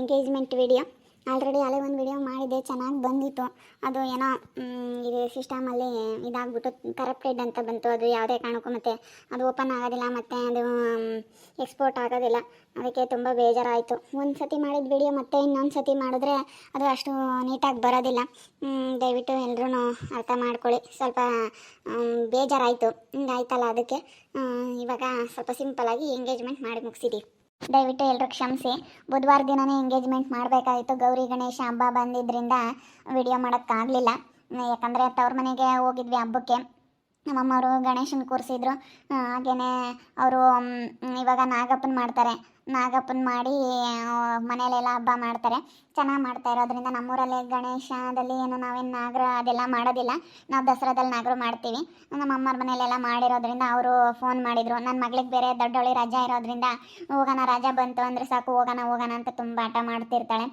Engagement video already ಅಲ್ಲೇ ಒಂದು video ಮಾಡಿದ್ದೆ, ಚೆನ್ನಾಗಿ ಬಂದಿತ್ತು. ಅದು ಏನೋ ಇದು ಸಿಸ್ಟಮಲ್ಲಿ ಇದಾಗ್ಬಿಟ್ಟು ಕರಪ್ಟೆಡ್ ಅಂತ ಬಂತು. ಅದು ಯಾವುದೇ ಕಾರಣಕ್ಕೂ ಮತ್ತು ಅದು ಓಪನ್ ಆಗೋದಿಲ್ಲ, ಮತ್ತು ಅದು ಎಕ್ಸ್ಪೋರ್ಟ್ ಆಗೋದಿಲ್ಲ. ಅದಕ್ಕೆ ತುಂಬ ಬೇಜಾರಾಯಿತು. ಒಂದು ಸತಿ ಮಾಡಿದ ವಿಡಿಯೋ ಮತ್ತೆ ಇನ್ನೊಂದು ಸತಿ ಮಾಡಿದ್ರೆ ಅದು ಅಷ್ಟು ನೀಟಾಗಿ ಬರೋದಿಲ್ಲ. ದಯವಿಟ್ಟು ಎಲ್ಲರೂ ಅರ್ಥ ಮಾಡ್ಕೊಳ್ಳಿ. ಸ್ವಲ್ಪ ಬೇಜಾರಾಯಿತು. ಹಿಂಗಾಯ್ತಲ್ಲ ಅದಕ್ಕೆ. ಇವಾಗ ಸ್ವಲ್ಪ ಸಿಂಪಲಾಗಿ ಎಂಗೇಜ್ಮೆಂಟ್ ಮಾಡಿ ಮುಗಿಸಿದ್ದೀವಿ ದಯವಿಟ್ಟು ಎಲ್ಲರೂ ಕ್ಷಮಿಸಿ. ಬುಧವಾರ ದಿನನೇ ಎಂಗೇಜ್ಮೆಂಟ್ ಮಾಡಬೇಕಾಗಿತ್ತು ಗೌರಿ, ಗಣೇಶ, ಹಬ್ಬ ಬಂದಿದ್ದರಿಂದ ವಿಡಿಯೋ ಮಾಡೋಕ್ಕಾಗಲಿಲ್ಲ. ಯಾಕಂದರೆ ತವ್ರ ಮನೆಗೆ ಹೋಗಿದ್ವಿ ಹಬ್ಬಕ್ಕೆ. ನಮ್ಮಮ್ಮವರು ಗಣೇಶನ ಕೂರಿಸಿದ್ರು. ಹಾಗೆಯೇ ಅವರು ಇವಾಗ ನಾಗಪ್ಪನ ಮಾಡ್ತಾರೆ. ನಾಗಪ್ಪನ ಮಾಡಿ ಮನೆಯಲ್ಲೆಲ್ಲ ಹಬ್ಬ ಮಾಡ್ತಾರೆ. ಚೆನ್ನಾಗಿ ಮಾಡ್ತಾ ಇರೋದ್ರಿಂದ ನಮ್ಮೂರಲ್ಲಿ ಗಣೇಶದಲ್ಲಿ ಏನು ನಾವೇನು ನಾಗರ ಅದೆಲ್ಲ ಮಾಡೋದಿಲ್ಲ. ನಾವು ದಸರಾದಲ್ಲಿ ನಾಗರು ಮಾಡ್ತೀವಿ. ನಮ್ಮ ಅಮ್ಮರ ಮನೆಯಲ್ಲೆಲ್ಲ ಮಾಡಿರೋದ್ರಿಂದ ಅವರು ಫೋನ್ ಮಾಡಿದರು. ನನ್ನ ಮಗಳಿಗೆ ಬೇರೆ ದೊಡ್ಡವಳಿ ರಜಾ ಇರೋದ್ರಿಂದ ಹೋಗೋಣ, ರಜಾ ಬಂತು ಅಂದರೆ ಸಾಕು, ಹೋಗೋಣ ಹೋಗೋಣ ಅಂತ ತುಂಬ ಆಟ ಮಾಡ್ತಿರ್ತಾಳೆ.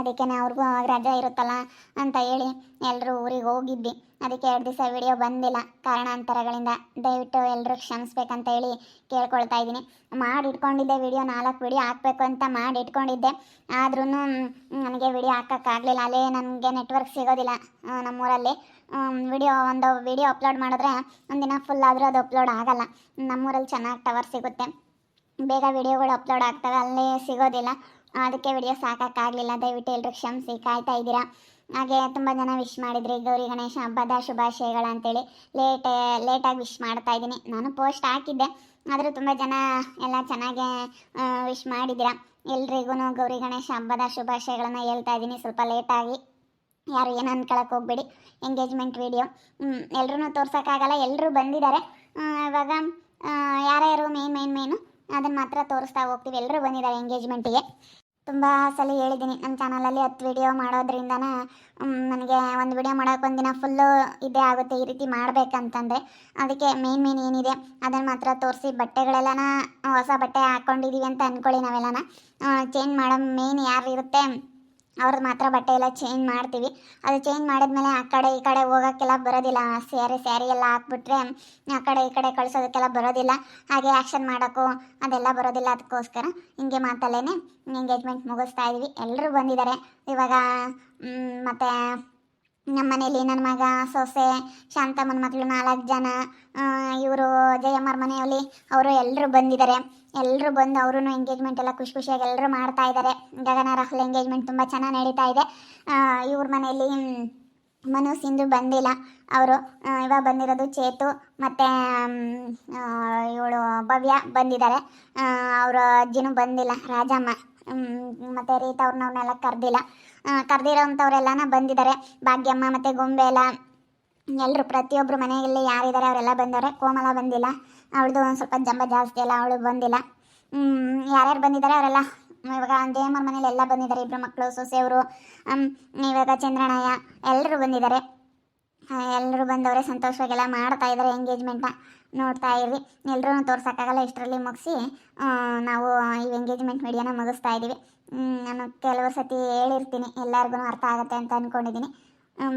ಅದಕ್ಕೆ ಅವ್ರಿಗೂ ರಜಾ ಇರುತ್ತಲ್ಲ ಅಂತ ಹೇಳಿ ಎಲ್ಲರೂ ಊರಿಗೆ ಹೋಗಿದ್ವಿ. ಅದಕ್ಕೆ ಎರಡು ದಿವಸ ವಿಡಿಯೋ ಬಂದಿಲ್ಲ. ಕಾರಣಾಂತರಗಳಿಂದ ದಯವಿಟ್ಟು ಎಲ್ಲರೂ ಕ್ಷಮಿಸ್ಬೇಕಂತ ಹೇಳಿ ಕೇಳ್ಕೊಳ್ತಾ ಇದ್ದೀನಿ. ಮಾಡಿ ಇಟ್ಕೊಂಡಿದ್ದೆ ವಿಡಿಯೋ ನಾಲ್ಕು ವಿಡಿಯೋ ಹಾಕಬೇಕು ಅಂತ ಮಾಡಿ ಇಟ್ಕೊಂಡಿದ್ದೆ ಆದ್ರೂ ನನಗೆ ವಿಡಿಯೋ ಹಾಕೋಕ್ಕಾಗಲಿಲ್ಲ. ಅಲ್ಲೇ ನನಗೆ ನೆಟ್ವರ್ಕ್ ಸಿಗೋದಿಲ್ಲ ನಮ್ಮೂರಲ್ಲಿ. ವಿಡಿಯೋ ಒಂದು ವಿಡಿಯೋ ಅಪ್ಲೋಡ್ ಮಾಡಿದ್ರೆ ಒಂದಿನ ಫುಲ್ ಆದರೂ ಅದು ಅಪ್ಲೋಡ್ ಆಗಲ್ಲ. ನಮ್ಮೂರಲ್ಲಿ ಚೆನ್ನಾಗಿ ಟವರ್ ಸಿಗುತ್ತೆ. ಬೇಗ ವಿಡಿಯೋಗಳು ಅಪ್ಲೋಡ್ ಆಗ್ತವೆ. ಅಲ್ಲೇ ಸಿಗೋದಿಲ್ಲ. ಅದಕ್ಕೆ ವಿಡಿಯೋ ಸಾಕಾಗಲಿಲ್ಲ ದಯವಿಟ್ಟು ಎಲ್ಲರೂ ಕ್ಷಮಿಸಿ. ಕಾಯ್ತಾ ಇದ್ದೀರಾ? ಹಾಗೆ ತುಂಬ ಜನ ವಿಶ್ ಮಾಡಿದ್ರಿ. ಗೌರಿ, ಗಣೇಶ, ಹಬ್ಬದ ಶುಭಾಶಯಗಳು ಅಂತೇಳಿ ಲೇಟ್ ಲೇಟಾಗಿ ವಿಶ್ ಮಾಡ್ತಾ ಇದ್ದೀನಿ. ನಾನು ಪೋಸ್ಟ್ ಹಾಕಿದ್ದೆ. ಆದರೂ ತುಂಬ ಜನ ಎಲ್ಲ ಚೆನ್ನಾಗಿ ವಿಶ್ ಮಾಡಿದ್ದೀರಾ? ಎಲ್ರಿಗೂ ಗೌರಿ, ಗಣೇಶ ಹಬ್ಬದ ಶುಭಾಶಯಗಳನ್ನು ಹೇಳ್ತಾ ಇದ್ದೀನಿ. ಸ್ವಲ್ಪ ಲೇಟಾಗಿ ಯಾರು ಏನು ಅನ್ಕೊಳಕ್ಕೆ ಹೋಗ್ಬೇಡಿ. ಎಂಗೇಜ್ಮೆಂಟ್ ವಿಡಿಯೋ ಎಲ್ಲರೂ ತೋರ್ಸೋಕ್ಕಾಗಲ್ಲ. ಎಲ್ಲರೂ ಬಂದಿದ್ದಾರೆ. ಇವಾಗ ಯಾರ್ಯಾರು ಮೇನ್ ಮೇನ್ ಮೇನು ಅದನ್ನು ಮಾತ್ರ ತೋರಿಸ್ತಾ ಹೋಗ್ತೀವಿ. ಎಲ್ಲರೂ ಬಂದಿದ್ದಾರೆ ಎಂಗೇಜ್ಮೆಂಟಿಗೆ ತುಂಬ ಸಲ ಹೇಳಿದ್ದೀನಿ ನಮ್ಮ ಚಾನಲಲ್ಲಿ ಹತ್ತು ವಿಡಿಯೋ ಮಾಡೋದ್ರಿಂದ ನನಗೆ ಒಂದು ವಿಡಿಯೋ ಮಾಡೋಕೆ ಒಂದಿನ ಫುಲ್ಲು ಇದೇ ಆಗುತ್ತೆ ಈ ರೀತಿ ಮಾಡಬೇಕಂತಂದರೆ. ಅದಕ್ಕೆ ಮೇನ್ ಮೇನ್ ಏನಿದೆ ಅದನ್ನು ಮಾತ್ರ ತೋರಿಸಿ, ಬಟ್ಟೆಗಳೆಲ್ಲನ ಹೊಸ ಬಟ್ಟೆ ಹಾಕ್ಕೊಂಡಿದ್ದೀವಿ ಅಂತ ಅಂದ್ಕೊಳ್ಳಿ ನಾವೆಲ್ಲನ. ಚೇಂಜ್ ಮಾಡೋ ಮೇನ್ ಯಾರು ಇರುತ್ತೆ ಅವ್ರದ್ದು ಮಾತ್ರ ಬಟ್ಟೆ ಎಲ್ಲ ಚೇಂಜ್ ಮಾಡ್ತೀವಿ. ಅದು ಚೇಂಜ್ ಮಾಡಿದ್ಮೇಲೆ ಆ ಕಡೆ ಈ ಕಡೆ ಹೋಗೋಕ್ಕೆಲ್ಲ ಬರೋದಿಲ್ಲ. ಸ್ಯಾರಿ ಸ್ಯಾರಿ ಎಲ್ಲ ಹಾಕ್ಬಿಟ್ರೆ ಆ ಕಡೆ ಈ ಕಡೆ ಕಳಿಸೋದಕ್ಕೆಲ್ಲ ಬರೋದಿಲ್ಲ. ಹಾಗೆ ಆ್ಯಕ್ಷನ್ ಮಾಡೋಕ್ಕೂ ಅದೆಲ್ಲ ಬರೋದಿಲ್ಲ. ಅದಕ್ಕೋಸ್ಕರ ಹಿಂಗೆ ಮಾತಲ್ಲೇ ಎಂಗೇಜ್ಮೆಂಟ್ ಮುಗಿಸ್ತಾ ಇದೀವಿ. ಎಲ್ಲರೂ ಬಂದಿದ್ದಾರೆ. ಇವಾಗ ಮತ್ತು ನಮ್ಮ ಮನೇಲಿ ನನ್ನ ಮಗ, ಸೊಸೆ, ಶಾಂತಮ್ಮನ ಮಕ್ಕಳು ನಾಲ್ಕು ಜನ ಇವರು ಜಯಮ್ಮರ ಮನೆಯಲ್ಲಿ ಅವರು ಎಲ್ಲರೂ ಬಂದಿದ್ದಾರೆ ಎಲ್ಲರೂ ಬಂದು ಅವರು ಎಂಗೇಜ್ಮೆಂಟ್ ಎಲ್ಲ ಖುಷಿ ಖುಷಿಯಾಗಿ ಎಲ್ಲರೂ ಮಾಡ್ತಾ ಇದ್ದಾರೆ ಗಗನ, ರಾಹುಲ್ ಎಂಗೇಜ್ಮೆಂಟ್ ತುಂಬ ಚೆನ್ನಾಗಿ ನಡೀತಾ ಇದೆ. ಇವ್ರ ಮನೆಯಲ್ಲಿ ಮನು, ಸಿಂಧು ಬಂದಿಲ್ಲ. ಅವರು ಇವಾಗ ಬಂದಿರೋದು ಚೇತು ಮತ್ತು ಇವಳು ಭವ್ಯ ಬಂದಿದ್ದಾರೆ ಅವರ ಅಜ್ಜಿನೂ ಬಂದಿಲ್ಲ, ರಾಜಮ್ಮ ಮತ್ತು ರೀತಾ ಅವ್ರನ್ನವ್ರನ್ನೆಲ್ಲ ಕರೆದಿಲ್ಲ. ಕರೆದಿರೋಂಥವ್ರೆಲ್ಲನ ಬಂದಿದ್ದಾರೆ. ಭಾಗ್ಯಮ್ಮ ಮತ್ತು ಗೊಂಬೆ ಎಲ್ಲ ಎಲ್ಲರೂ ಪ್ರತಿಯೊಬ್ಬರು ಮನೆಯಲ್ಲಿ ಯಾರಿದ್ದಾರೆ ಅವರೆಲ್ಲ ಬಂದವ್ರೆ. ಕೋಮಲ ಬಂದಿಲ್ಲ, ಅವಳದು ಒಂದು ಸ್ವಲ್ಪ ಜಂಬ ಜಾಸ್ತಿ ಅಲ್ಲ, ಅವಳು ಬಂದಿಲ್ಲ. ಯಾರ್ಯಾರು ಬಂದಿದ್ದಾರೆ ಅವರೆಲ್ಲ, ಇವಾಗ ದೇವಮ್ಮನ ಮನೇಲಿ ಎಲ್ಲ ಬಂದಿದ್ದಾರೆ. ಇಬ್ಬರು ಮಕ್ಕಳು ಸೊಸೆಯವರು ಇವಾಗ ಚಂದ್ರಣಯ್ಯ ಎಲ್ಲರೂ ಬಂದಿದ್ದಾರೆ. ಎಲ್ಲರೂ ಬಂದವರೇ ಸಂತೋಷವಾಗೆಲ್ಲ ಮಾಡ್ತಾ ಇದ್ದಾರೆ ಎಂಗೇಜ್ಮೆಂಟ್ನ ನೋಡ್ತಾ ಇರ್ರಿ ಎಲ್ಲರೂ ತೋರ್ಸೋಕ್ಕಾಗಲ್ಲ ಇಷ್ಟರಲ್ಲಿ ಮುಗಿಸಿ ನಾವು ಈ ಎಂಗೇಜ್ಮೆಂಟ್ ಮೀಡಿಯಾನ ಮುಗಿಸ್ತಾ ಇದ್ದೀವಿ. ನಾನು ಕೆಲವು ಸತಿ ಹೇಳಿರ್ತೀನಿ ಎಲ್ಲರಿಗೂ ಅರ್ಥ ಆಗುತ್ತೆ ಅಂತ ಅಂದ್ಕೊಂಡಿದ್ದೀನಿ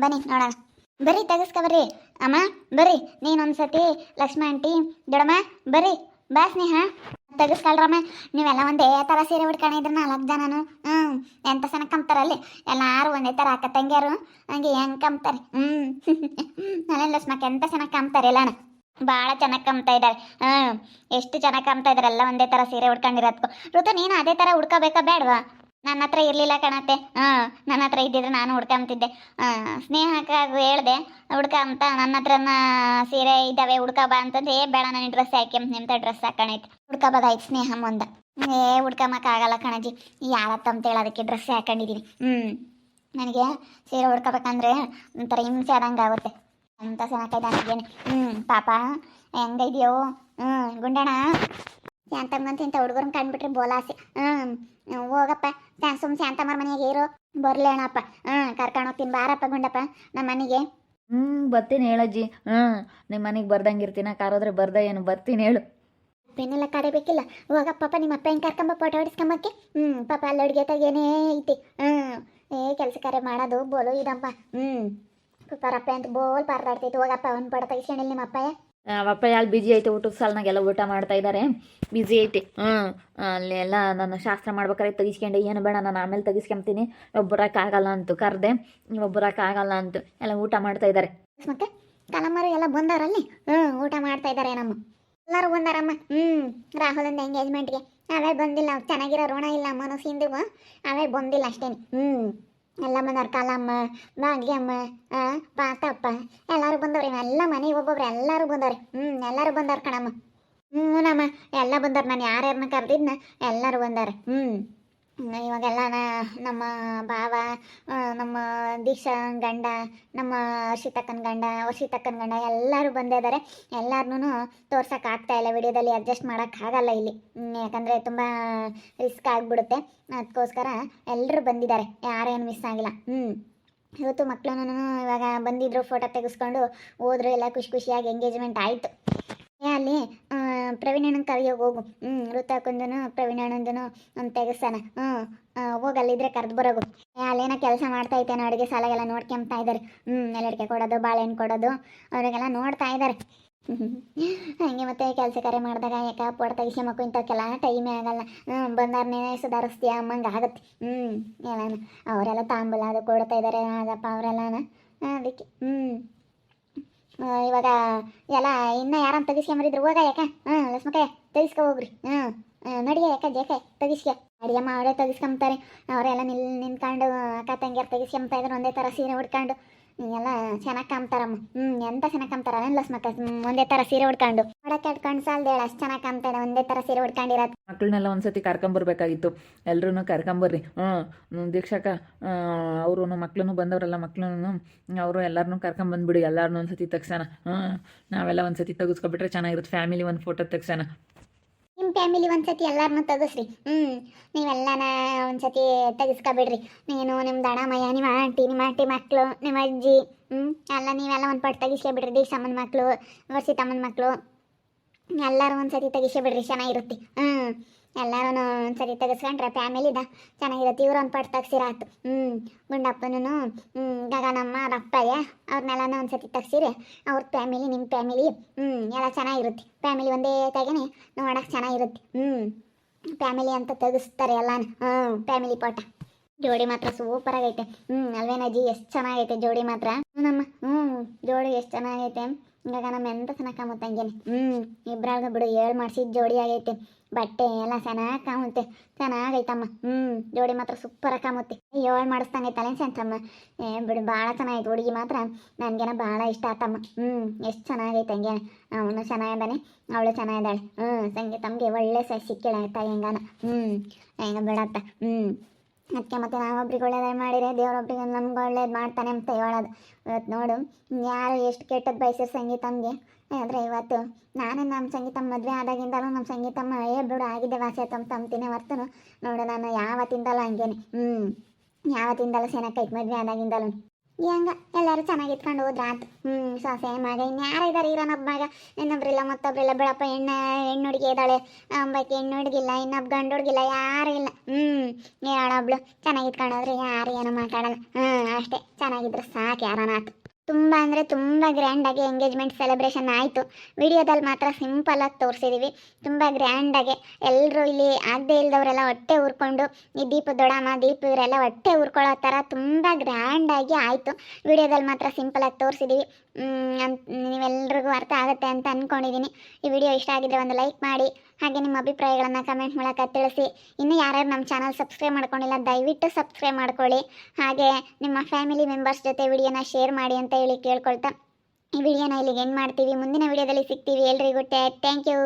ಬನ್ನಿ ನೋಡೋಣ. ಬರ್ರಿ ತೆಗಿಸ್ಕೊ ಬರ್ರಿ ಅಮ್ಮ, ಬರ್ರಿ. ನೀನೊಂದು ಸತಿ ಲಕ್ಷ್ಮಿ ಆಂಟಿ, ದೊಡಮ್ಮ, ಬರ್ರಿ. ಬಾ ಸ್ನೇಹ. ತೆಗಿಸ್ಕೊಳ್ರಮ್ಮ. ನೀವೆಲ್ಲ ಒಂದೇ ಥರ ಸೀರೆ ಉಟ್ಕೊಂಡಿದ್ರೆ ನಾಲ್ಕು ಜನನು. ಹ್ಞೂ ಎಂತ ಚೆನ್ನಾಗಿ ಕಂಬ್ತಾರಲ್ಲಿ ಎಲ್ಲರೂ ಒಂದೇ ಥರ ಅಕ್ಕ ತಂಗಿಯರು. ಹಂಗೆ ಹೆಂಗೆ ಕಂಬ್ತಾರೆ? ಹ್ಞೂ ಅಲ್ಲೇನು ಲಕ್ಷ್ಮಕ್ಕೆ ಎಂತ ಚೆನ್ನಾಗಿ ಎಲ್ಲಾನು ಭಾಳ ಚೆನ್ನಾಗಿ ಕಮ್ತಾ ಇದ್ದಾರೆ. ಹಾಂ, ಎಷ್ಟು ಚೆನ್ನಾಗಿ ಕಮ್ತಾ ಇದ್ದಾರೆ. ಎಲ್ಲ ಒಂದೇ ಥರ ಸೀರೆ ಉಟ್ಕೊಂಡಿರೋದಕ್ಕೂ ಋತು, ನೀನು ಅದೇ ಥರ ಉಡ್ಕೋಬೇಕಾ ಬೇಡವಾ? ನನ್ನ ಹತ್ರ ಇರಲಿಲ್ಲ ಕಣತ್ತೆ. ಹಾಂ, ನನ್ನ ಹತ್ರ ಇದ್ದಿದ್ರೆ ನಾನು ಸ್ನೇಹಕ್ಕೆ ಹೇಳ್ದೆ ಹುಡ್ಕ ಅಂತ. ನನ್ನ ಹತ್ರನ ಸೀರೆ ಇದ್ದಾವೆ ಉಡ್ಕೋಬಾ ಅಂತಂದ್ರೆ ಏ, ಬೇಡ, ನಾನು ಡ್ರೆಸ್ ಹಾಕಿ ನಿಮ್ತ ಡ್ರೆಸ್ ಹಾಕಣೈತೆ ಹುಡ್ಕೋಬೋದಾಯ್ತು ಸ್ನೇಹ ಮುಂದ. ಏ ಉಡ್ಕೊಂಬಕ್ಕಾಗಲ್ಲ ಕಣಜಿ. ಅಂತೇಳಿ ಅದಕ್ಕೆ ಡ್ರೆಸ್ ಹಾಕೊಂಡಿದ್ದೀನಿ ಹ್ಞೂ ನನಗೆ ಸೀರೆ ಉಡ್ಕೋಬೇಕಂದ್ರೆ ಒಂಥರ ಹಿಂಸೆ ಆದಂಗೆ ಆಗುತ್ತೆ ಅಂತ ನನಗೇನು ಹ್ಞೂ ಪಾಪ ಹೆಂಗಿದ್ಯೋ ಹ್ಞೂ ಗುಂಡಣ್ಣ. ಶಾಂತಮ್ಮಂತ ಇಂಥ ಹುಡುಗರನ್ನ ಕಂಡ್ಬಿಟ್ರೆ ಬೋಲಾಸೆ ಹ್ಞೂ ಹೋಗಪ್ಪ ಸುಮ್ ಶಾಂತಮ್ಮರ ಮನೆಗೆ ಇರು. ಬರ್ಲೇಣಪ್ಪ ಹ್ಞೂ ಕರ್ಕೊಂಡು ಹೋಗ್ತೀನಿ. ಬಾರಪ್ಪ ಗುಂಡಪ್ಪ ನಮ್ಮ ಮನೆಗೆ. ಹ್ಞೂ ಬರ್ತೀನಿ ಹೇಳಜ್ಜಿ ಹ್ಞೂ ನಿಮ್ಮ ಮನೆಗೆ ಬರ್ದಂಗೆ ಇರ್ತೀನ ಕಾರೋದ್ರೆ ಬರ್ದ ಏನು ಬರ್ತೀನಿ ಹೇಳು. ಪೆನ್ನೆಲ್ಲ ಕರಿಬೇಕಿಲ್ಲ. ಹೋಗಪ್ಪ ಪಾಪ ನಿಮ್ಮ ಅಪ್ಪ ಹೆಂಗೆ ಕರ್ಕೊಂಬ ಫೋಟೋ ಹೊಡಿಸ್ಕೊಂಬಕ್ಕೆ. ಹ್ಞೂ ಪಾಪ ಅಲ್ಲಿ ಅಡುಗೆ ತಗೇನೇ ಐತಿ. ಹ್ಞೂ ಏ ಕೆಲಸ ಕರೆ ಮಾಡೋದು ಬೋಲು ಇದಪ್ಪ. ಹ್ಞೂ ಪಾರಪ್ಪ ಅಂತ ಬೋಲ್ ಪಾರ್ದಾಡ್ತೈತಿ ಹೋಗಪ್ಪ ಒಂದು ಪಡ ತೆಗಿಸ್ಕೊಂಡಿಲ್ಲ ನಿಮ್ಮ ಅಪ್ಪಯ್ಯ ಅಪ್ಪ ಬಿಜಿ ಐತೆ? ಊಟದ ಸಲ್ನಾಗೆಲ್ಲ ಊಟ ಮಾಡ್ತಾ ಇದ್ದಾರೆ ಬಿಜಿ ಐತೆ. ಹ್ಞೂ ಅಲ್ಲಿ ಎಲ್ಲ ನಾನು ಶಾಸ್ತ್ರ ಮಾಡ್ಬೇಕಾರೆ ತೆಗಿಸ್ಕೊಂಡೆ. ಏನು ಬೇಡ ನಾನು ಆಮೇಲೆ ತೆಗಿಸ್ಕೊಂತೀನಿ. ಅಂತ ಅಂತು ಒಬ್ಬರಕ್ಕೆ ಆಗಲ್ಲ ಅಂತ ಎಲ್ಲ ಊಟ ಮಾಡ್ತಾ ಇದ್ದಾರೆ ಮತ್ತೆ? ತಲೆಮಾರು ಎಲ್ಲ ಬಂದವರಲ್ಲಿ? ಹ್ಞೂ ಊಟ ಮಾಡ್ತಾ ಇದ್ದಾರೆ ನಮ್ಮ. ಎಲ್ಲರೂ ಬಂದಾರಮ್ಮ. ಹ್ಞೂ ರಾಹುಲಂದ ಎಂಗೇಜ್ಮೆಂಟ್ಗೆ ಅವೇ ಬಂದಿಲ್ಲ. ಚೆನ್ನಾಗಿರೋ ಋಣ ಇಲ್ಲ ಮನಸ್ಸಿಂದಿಗೂ ಅವೇ ಬಂದಿಲ್ಲ ಅಷ್ಟೇನೆ. ಹ್ಞೂ ಎಲ್ಲ ಬಂದವ್ರು ಕಾಲಮ್ಮ, ಭಾಗ್ಯಮ್ಮ ಪಾತಪ್ಪ, ಎಲ್ಲರೂ ಬಂದವ್ರಿ ಎಲ್ಲ ಮನೆಗೆ ಒಬ್ಬೊಬ್ರು ಎಲ್ಲರೂ ಬಂದವ್ರಿ. ಹ್ಞೂ ಎಲ್ಲರೂ ಬಂದವ್ರು ಕಣಮ್ಮ. ಹ್ಞೂ ನಮ್ಮ ಎಲ್ಲ ಬಂದವ್ರು, ನಾನು ಯಾರ್ಯಾರನ್ನ ಕರೆದಿದ್ನ ಎಲ್ಲರೂ ಬಂದಾರೆ ಹ್ಞೂ ಇವಾಗೆಲ್ಲ ನಮ್ಮ ಭಾವ ನಮ್ಮ ದೀಕ್ಷಾ ಗಂಡ, ನಮ್ಮ ಹರ್ಷಿತಕ್ಕನ ಗಂಡ ವರ್ಷಿತಕ್ಕನ ಗಂಡ ಎಲ್ಲರೂ ಬಂದಿದ್ದಾರೆ ಎಲ್ಲರನ್ನೂ ಆಗ್ತಾ ಇಲ್ಲ, ವಿಡಿಯೋದಲ್ಲಿ ಅಡ್ಜಸ್ಟ್ ಮಾಡೋಕ್ಕಾಗಲ್ಲ ಇಲ್ಲಿ. ಯಾಕಂದರೆ ತುಂಬ ರಿಸ್ಕ್ ಆಗಿಬಿಡುತ್ತೆ. ಅದಕ್ಕೋಸ್ಕರ ಎಲ್ಲರೂ ಬಂದಿದ್ದಾರೆ. ಯಾರೇನು ಮಿಸ್ ಆಗಿಲ್ಲ. ಹ್ಞೂ ಇವತ್ತು ಮಕ್ಕಳನ್ನು ಇವಾಗ ಬಂದಿದ್ರು ಫೋಟೋ ತೆಗೆಸ್ಕೊಂಡು ಹೋದ್ರು, ಎಲ್ಲ ಖುಷಿ ಖುಷಿಯಾಗಿ ಎಂಗೇಜ್ಮೆಂಟ್ ಆಯಿತು. ಏ, ಅಲ್ಲಿ ಪ್ರವೀಣನ ಪ್ರವೀಣ್ ಕರೆಯೋಗಿ ಹೋಗು. ಹ್ಞೂ ಋತಕ್ಕಂದನು ಪ್ರವೀಣ್ ಅಣ್ಣಂದನು ಒಂದು ತೆಗೆಸ್ತಾನ ಹ್ಞೂ ಹೋಗಿ, ಅಲ್ಲಿದ್ರೆ ಕರೆದು ಬರೋಗು. ಏ, ಅಲ್ಲೇನೋ ಕೆಲಸ ಮಾಡ್ತಾ ಇದ್ದೇನೆ ಅಡುಗೆ ಸಾಲಗೆಲ್ಲ ನೋಡ್ಕೊಂತಾ ಇದ್ದಾರೆ ಹ್ಞೂ ನೆಲಡಿಕೆ ಕೊಡೋದು, ಬಾಳೆಹಣ್ಣು ಕೊಡೋದು, ಅವರಿಗೆಲ್ಲ ನೋಡ್ತಾ ಇದ್ದಾರೆ ಹಂಗೆ ಮತ್ತೆ ಕೆಲಸ ಕರೆ ಮಾಡಿದಾಗ ಯಾಕೆ ಪೊಡ ಮಕ್ಕಳು ಇಂಥವಕ್ಕೆಲ್ಲ ಟೈಮೇ ಆಗಲ್ಲ. ಹ್ಞೂ ಬಂದಾರನೇ ಸುಧಾರಿಸ್ತೀಯ, ಅಮ್ಮಂಗೆ ಆಗತ್ತೆ. ಹ್ಞೂ ಎಲ್ಲಾನು. ಅವರೆಲ್ಲ ತಾಂಬೂಲ ಅದು ಕೊಡ್ತಾ ಇದ್ದಾರೆ ಅದಪ್ಪ ಅವರೆಲ್ಲನ. ಅದಕ್ಕೆ ಹ್ಞೂ ಇವಾಗ ಎಲ್ಲ ಇನ್ನ ಯಾರನ್ನ ತೆಗಿಸ್ಕೊಂಬರಿದ್ರು ಹೋಗ ಯಾಕ ಹ್ಞೂ ಲಕ್ಷ್ಮಕ್ಕ, ತೆಗಿಸ್ಕೊ ಹೋಗ್ರಿ. ಹ್ಞೂ ನಡಿಯ ಯಾಕ ಜೇಕೆ, ತೆಗಿಸ್ಕೆ. ಅಡಿಯಮ್ಮ ಅವರೇ ತೆಗಿಸ್ಕೊಂತಾರೆ ಅವರೆಲ್ಲ ನಿಲ್, ನಿಂತ್ಕೊಂಡು ಅಕ್ಕ ತಂಗಿಯರು ತೆಗಿಸ್ಕೊಂತ ಇದ್ರು, ಒಂದೇ ಥರ ಸೀರೆ ಉಡ್ಕೊಂಡು ಎಲ್ಲ ಚೆನ್ನಾಗಿ ಕಾಮ್ತಾರಮ್ಮ ಹ್ಞೂ ಎಂತ ಚೆನ್ನಾಗಿ ಕಾಮ್ತಾರ ಲಸ್ಮಕ್ಕ ಒಂದೇ ಥರ ಸೀರೆ ಉಡ್ಕೊಂಡು ಹೊಡಕ್ಕೆ ಕಟ್ಕೊಂಡು ಸಾಲ್ದೇಳ ಅಷ್ಟು ಚೆನ್ನಾಗಿ ಕಾಮ್ತಾರೆ ಒಂದೇ ತರ ಸೀರೆ ಉಡ್ಕೊಂಡಿರೋದು ಮಕ್ಕಳನ್ನೆಲ್ಲ ಒಂದ್ಸತಿ ಕರ್ಕೊಂಬರ್ಬೇಕಾಗಿತ್ತು. ಎಲ್ಲರೂ ಕರ್ಕೊಂಬರ್ರಿ. ಹ್ಞೂ ದೀಕ್ಷಕ ಅವರು ಮಕ್ಳು ಬಂದವರೆಲ್ಲ ಮಕ್ಳು ಅವರು ಎಲ್ಲರನ್ನೂ ಕರ್ಕೊಂಬಂದ್ಬಿಡಿ ಎಲ್ಲರನ್ನೂ ಒಂದ್ಸತಿ ತೆಗ್ಸೋಣ. ಹ್ಞೂ ನಾವೆಲ್ಲ ಒಂದ್ಸತಿ ತೆಗೆಸ್ಕೊಬಿಟ್ರೆ ಚೆನ್ನಾಗಿರುತ್ತೆ. ಫ್ಯಾಮಿಲಿ ಒಂದು ಫೋಟೋ ತೆಗ್ಸೋಣ. ನಿಮ್ಮ ಫ್ಯಾಮಿಲಿ ಒಂದ್ಸತಿ ಎಲ್ಲರನ್ನೂ ತಗಸ್ರಿ. ಹ್ಞೂ ನೀವೆಲ್ಲನ ಒಂದ್ಸತಿ ತೆಗಿಸ್ಕೊಬಿಡ್ರಿ. ನೀನು ನಿಮ್ಮ ದಣಮಯ್ಯ ನಿಮ್ಮ ಆಂಟಿ ನಿಮ್ಮ ಆಂಟಿ ಮಕ್ಕಳು ನಿಮ್ಮ ಅಜ್ಜಿ ಹ್ಞೂ ಎಲ್ಲ ನೀವೆಲ್ಲ ಒಂದು ಪಟ್ಟು ತೆಗಿಸ್ಕೊಬಿಡ್ರಿ ದೀಕ್ಷಮ್ಮನ ಮಕ್ಕಳು ವರ್ಷಿತಮ್ಮನ ಮಕ್ಕಳು ಎಲ್ಲರೂ ಒಂದ್ಸತಿ ಬಿಡ್ರಿ, ಚೆನ್ನಾಗಿರುತ್ತೆ. ಹ್ಞೂ ಎಲ್ಲರೂ ಒಂದ್ಸತಿ ಫ್ಯಾಮಿಲಿ ಫ್ಯಾಮಿಲಿದ ಚೆನ್ನಾಗಿರುತ್ತೆ. ಇವ್ರು ಒಂದು ಪಟ್ಟು ತೆಗ್ಸಿರಾತು ಹ್ಞೂ ಗುಂಡಪ್ಪನೂ ಹ್ಞೂ ಗಗನಮ್ಮ ಅವ್ರ ಅಪ್ಪಯ್ಯ ಅವ್ರನ್ನೆಲ್ಲನೂ ಒಂದ್ಸತಿ ತೆಗ್ಸಿರಿ ಅವ್ರ ಫ್ಯಾಮಿಲಿ ನಿಮ್ಮ ಫ್ಯಾಮಿಲಿ ಹ್ಞೂ ಎಲ್ಲ ಚೆನ್ನಾಗಿರುತ್ತೆ. ಫ್ಯಾಮಿಲಿ ಒಂದೇ ತೆಗೆನೆ, ನೋಡೋಕೆ ಚೆನ್ನಾಗಿರುತ್ತೆ. ಹ್ಞೂ ಫ್ಯಾಮಿಲಿ ಅಂತ ತೆಗೆಸ್ತಾರೆ ಎಲ್ಲಾನು. ಹ್ಞೂ ಫ್ಯಾಮಿಲಿ ಪೋಟ ಜೋಡಿ ಮಾತ್ರ ಸೂಪರ್ ಆಗೈತೆ. ಹ್ಞೂ ಅಲ್ವೇನಜ್ಜಿ, ಎಷ್ಟು ಚೆನ್ನಾಗೈತೆ ಜೋಡಿ ಮಾತ್ರ. ನಮ್ಮ ಹ್ಞೂ ಜೋಡಿ ಎಷ್ಟು ಚೆನ್ನಾಗೈತೆ. ಇವಾಗ ನಮ್ಮ ಎಂತ ಚೆನ್ನಾಗಿ ಕಾಮುತ್ತಂಗೇನೆ ಹ್ಞೂ ಇಬ್ಬರಾಗ ಬಿಡು ಏಳು ಮಾಡಿಸಿದ ಜೋಡಿ ಆಗೈತೆ. ಬಟ್ಟೆ ಎಲ್ಲ ಚೆನ್ನಾಗಿ ಕಾಮುತ್ತೆ ಚೆನ್ನಾಗೈತಮ್ಮ ಹ್ಞೂ ಜೋಡಿ ಮಾತ್ರ ಸೂಪರಾಗಿ ಕಾಮುತ್ತೆ ಏಳು ತಲೆ ಸೆಂಟ್ರಮ್ಮ ಏ ಬಿಡು ಭಾಳ ಚೆನ್ನಾಗೈತೆ. ಹುಡುಗಿ ಮಾತ್ರ ನನಗೇನ ಭಾಳ ಇಷ್ಟ ಆತಮ್ಮ. ಹ್ಞೂ ಎಷ್ಟು ಚೆನ್ನಾಗೈತೆ ಹಂಗೆ. ಅವನು ಚೆನ್ನಾಗಿದ್ದಾನೆ ಅವಳು ಚೆನ್ನಾಗಿದ್ದಾಳೆ. ಹ್ಞೂ ಸಂಗೀತ ತಮಗೆ ಒಳ್ಳೆ ಸಿಕ್ಕಿಳ ತಾಯಿ ಹೆಂಗಾನ? ಹ್ಞೂ ಹೆಂಗ ಬಿಡತ್ತ ಹ್ಞೂ ಅದಕ್ಕೆ ಮತ್ತೆ ನಾವೊಬ್ರಿಗೆ ಒಳ್ಳೇದು ಮಾಡಿದ್ರೆ ದೇವರೊಬ್ರಿಗೆ ನಮ್ಗೆ ಒಳ್ಳೇದು ಮಾಡ್ತಾನೆ ಅಂತ ಹೇಳೋದು. ಇವತ್ತು ನೋಡು, ಯಾರು ಎಷ್ಟು ಕೆಟ್ಟದ್ದು ಬಯಸಿರ್ ಸಂಗೀತಮ್ಗೆ. ಆದರೆ ಇವತ್ತು ನಾನು ನಮ್ಮ ಸಂಗೀತಮ್ಮ ಮದುವೆ ಆದಾಗಿಂದಲೂ ನಮ್ಮ ಸಂಗೀತಮ್ಮ ಏ ಬಿಡು, ಆಗಿದೆ ವಾಸಿ ತಮ್ಮ ತಮ್ತೀನಿ ಹೊರ್ತನು ನೋಡು, ನಾನು ಯಾವತ್ತಿಂದಲೂ ಹಂಗೇನೆ. ಹ್ಞೂ ಯಾವತ್ತಿಂದಲೂ ಸೆನಕ್ಕೈತೆ ಮದುವೆ ಆದಾಗಿಂದಲೂ. ಹೆಂಗ? ಎಲ್ಲರೂ ಚೆನ್ನಾಗಿ ಇಟ್ಕೊಂಡು ಹೋದ್ರ ಆತು. ಹ್ಞೂ ಸೊಸೆ, ಮಗ ಇನ್ಯಾರ ಇದಾರೆ? ಇರೋನೊಬ್ಬ ಮಗ, ಇನ್ನೊಬ್ರಿಲ್ಲ, ಮತ್ತೊಬ್ರಿಲ್ಲ, ಬಿಡಪ್ಪ, ಹೆಣ್ಣ ಹೆಣ್ಣು ಹುಡುಗಿ ಇದ್ದಾಳೆ. ಅಂಬಕ್ಕೆ ಹೆಣ್ಣು ಹುಡುಗಿಲ್ಲ ಇನ್ನೊಬ್ಬ ಗಂಡು ಹುಡುಗಿಲ್ಲ ಯಾರು ಇಲ್ಲ. ಹ್ಮ್ ಹ್ಞೂ ಹೇಳೊಬ್ಳು, ಚೆನ್ನಾಗಿ ಇಟ್ಕೊಂಡೋದ್ರೆ ಯಾರು ಏನೋ ಮಾತಾಡಲ್ಲ. ಹ್ಮ್, ಅಷ್ಟೇ, ಚೆನ್ನಾಗಿದ್ರೆ ಸಾಕು ಯಾರನಾತು ತುಂಬ ಅಂದರೆ ತುಂಬ ಗ್ರ್ಯಾಂಡಾಗಿ ಎಂಗೇಜ್ಮೆಂಟ್ ಸೆಲೆಬ್ರೇಷನ್ ಆಯಿತು. ವಿಡಿಯೋದಲ್ಲಿ ಮಾತ್ರ ಸಿಂಪಲಾಗಿ ತೋರಿಸಿದ್ದೀವಿ ತುಂಬ ಗ್ರ್ಯಾಂಡಾಗಿ ಎಲ್ಲರೂ ಇಲ್ಲಿ ಆಗದೆ ಇಲ್ದವರೆಲ್ಲ ಹೊಟ್ಟೆ ಉರ್ಕೊಂಡು ಈ ದೀಪ ದೊಡಮ್ಮ, ದೀಪ ಇವರೆಲ್ಲ ಹೊಟ್ಟೆ ಉರ್ಕೊಳ್ಳೋ ಥರ ತುಂಬ ಗ್ರ್ಯಾಂಡಾಗಿ ಆಯಿತು. ವಿಡಿಯೋದಲ್ಲಿ ಮಾತ್ರ ಸಿಂಪಲಾಗಿ ತೋರಿಸಿದ್ದೀವಿ ಅಂತ ನೀವೆಲ್ರಿಗೂ ಅರ್ಥ ಆಗುತ್ತೆ ಅಂತ ಅಂದ್ಕೊಂಡಿದ್ದೀನಿ ಈ ವಿಡಿಯೋ ಇಷ್ಟ ಆಗಿದ್ರೆ ಒಂದು ಲೈಕ್ ಮಾಡಿ, ಹಾಗೆ ನಿಮ್ಮ ಅಭಿಪ್ರಾಯಗಳನ್ನು ಕಮೆಂಟ್ ಮೂಲಕ ತಿಳಿಸಿ. ಇನ್ನು ಯಾರ್ಯಾರು ನಮ್ಮ ಚಾನಲ್ ಸಬ್ಸ್ಕ್ರೈಬ್ ಮಾಡ್ಕೊಂಡಿಲ್ಲ, ದಯವಿಟ್ಟು ಸಬ್ಸ್ಕ್ರೈಬ್ ಮಾಡ್ಕೊಳ್ಳಿ. ಹಾಗೆ ನಿಮ್ಮ ಫ್ಯಾಮಿಲಿ ಮೆಂಬರ್ಸ್ ಜೊತೆ ವಿಡಿಯೋನ ಶೇರ್ ಮಾಡಿ ಅಂತ ಹೇಳಿ ಕೇಳ್ಕೊಳ್ತಾ. ಈ ವಿಡಿಯೋನ ಇಲ್ಲಿಗೆ ಏನು ಮಾಡ್ತೀವಿ. ಮುಂದಿನ ವಿಡಿಯೋದಲ್ಲಿ ಸಿಗ್ತೀವಿ ಎಲ್ರಿಗೂ. Thank you